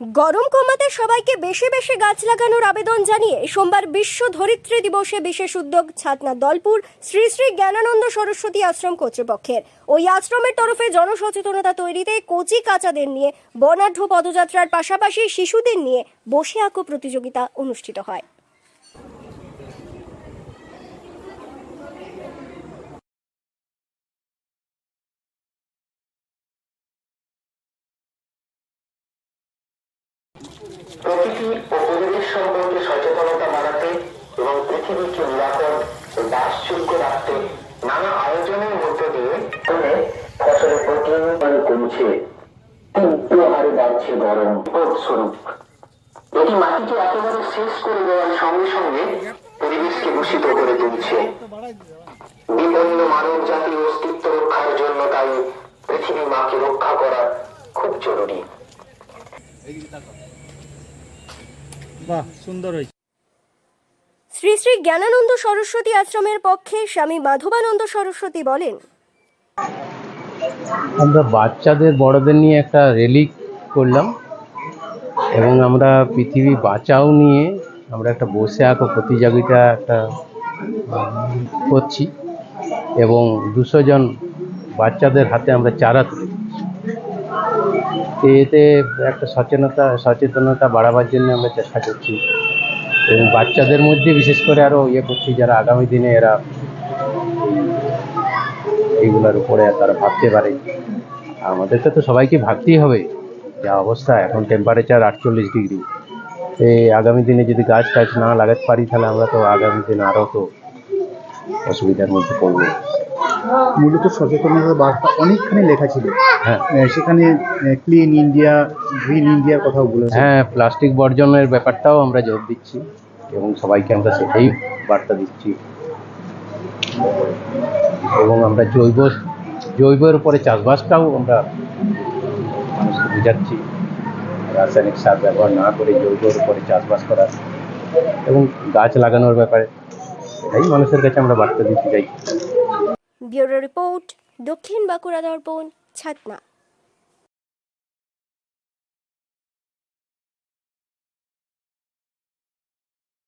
গরম কমাতে সবাইকে বেশি বেশি গাছ লাগানোর আবেদন জানিয়ে সোমবার বিশ্ব ধরিত্রী দিবসে বিশেষ উদ্যোগ ছাতনা দলপুর শ্রী শ্রী জ্ঞানানন্দ সরস্বতী আশ্রম কর্তৃপক্ষের। ওই আশ্রমের তরফে জনসচেতনতা তৈরিতে কচি কাচাদের নিয়ে বর্ণাঢ্য পদযাত্রার পাশাপাশি শিশুদের নিয়ে বসে আঁকো প্রতিযোগিতা অনুষ্ঠিত হয়। প্রকৃতি ও পরিবেশ সম্পর্কে সচেতনতা বাড়াতে এবং পৃথিবীকে নিরাপদ ও বাসযোগ্য রাখতে নানা আয়োজনের মধ্য দিয়ে ফসলের প্রতিনিয়ত কমছে তীব্র হারে বাড়ছে গরম। স্বরূপ এটি মাটিকে একেবারে শেষ করে দেওয়ার সঙ্গে সঙ্গে পরিবেশকে দূষিত করে তুলছে। বিপন্ন মানব জাতির অস্তিত্ব রক্ষার জন্য তাই পৃথিবী মাকে রক্ষা করা খুব জরুরি। বাহ সুন্দর হয়েছে শ্রী শ্রী জ্ঞানানন্দ সরস্বতী আশ্রমের পক্ষে স্বামী মাধবানন্দ সরস্বতী বলেন আমরা বাচ্চাদের বড়দের নিয়ে একটা র্যালি করলাম এবং আমরা পৃথিবী বাঁচাও নিয়ে আমরা একটা বসে আঁকো প্রতিযোগিতা একটা করছি এবং দুশো জন বাচ্চাদের হাতে আমরা চারা তুলে। এতে একটা সচেতনতা সচেতনতা বাড়াবার জন্য আমরা চেষ্টা করছি। এবং বাচ্চাদের মধ্যে বিশেষ করে আরও ইয়ে করছি, যারা আগামী দিনে এরা এইগুলোর উপরে তারা ভাবতে পারে। আমাদেরকে তো সবাইকে ভাবতেই হবে যা অবস্থা, এখন টেম্পারেচার আটচল্লিশ ডিগ্রি এই আগামী দিনে যদি গাছ টাছ না লাগাতে পারি, তাহলে আমরা তো আগামী দিনে আরও তো অসুবিধার মধ্যে পড়ব। মূলত সচেতনতার বার্তা অনেকখানি লেখা ছিল। হ্যাঁ। সেখানে ক্লিন ইন্ডিয়া গ্রিন ইন্ডিয়ার কথাও বলেছে হ্যাঁ প্লাস্টিক বর্জনের ব্যাপারটাও আমরা জোর দিচ্ছি এবং সবাইকে আমরা সেটাই বার্তা দিচ্ছি। এবং আমরা জৈব জৈবের উপরে চাষবাসটাও আমরা মানুষকে বোঝাচ্ছি। রাসায়নিক সার ব্যবহার না করে জৈবের উপরে চাষবাস করা এবং গাছ লাগানোর ব্যাপারে এটাই মানুষের কাছে আমরা বার্তা দিতে চাই। ব্যুরো রিপোর্ট দক্ষিণ বাঁকুড়া দর্পণ ছাতনা।